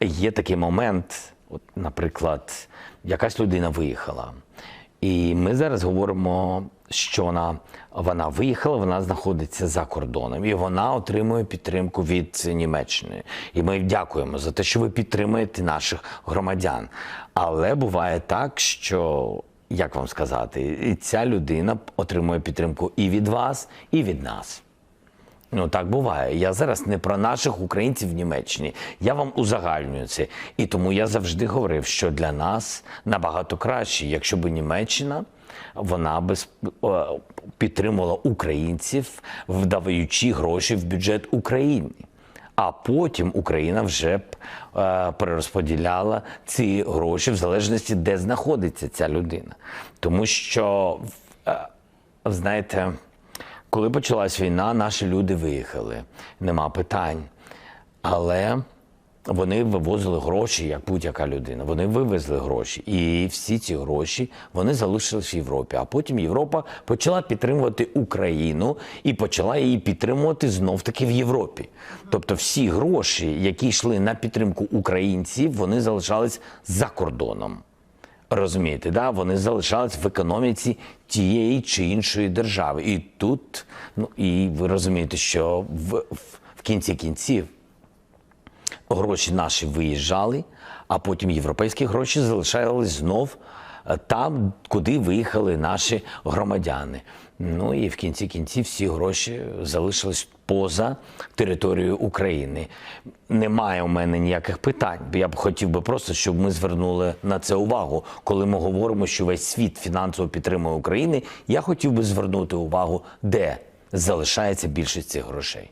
є такий момент, от, наприклад, якась людина виїхала. І ми зараз говоримо, що вона, вона виїхала, вона знаходиться за кордоном, і вона отримує підтримку від Німеччини. І ми дякуємо за те, що ви підтримуєте наших громадян. Але буває так, що як вам сказати, і ця людина отримує підтримку і від вас, і від нас. Ну так буває. Я зараз не про наших українців в Німеччині. Я вам узагальнюю це. І тому я завжди говорив, що для нас набагато краще, якщо б Німеччина вона би е, підтримувала українців, вдаючи гроші в бюджет України. А потім Україна вже б е, перерозподіляла ці гроші в залежності, де знаходиться ця людина. Тому що, е, знаєте, коли почалась війна, наші люди виїхали. Нема питань. Але вони вивозили гроші, як будь-яка людина. Вони вивезли гроші. І всі ці гроші вони залишились в Європі. А потім Європа почала підтримувати Україну і почала її підтримувати знов таки в Європі. Тобто всі гроші, які йшли на підтримку українців, вони залишались за кордоном. Розумієте, да? вони залишались в економіці тієї чи іншої держави. І тут, ну і ви розумієте, що в, в, в кінці кінців гроші наші виїжджали, а потім європейські гроші залишались знов там, куди виїхали наші громадяни. Ну і в кінці кінців всі гроші залишились поза територією України. Немає у мене ніяких питань. бо Я б хотів би просто, щоб ми звернули на це увагу. Коли ми говоримо, що весь світ фінансово підтримує Україну, я хотів би звернути увагу, де залишається більшість цих грошей.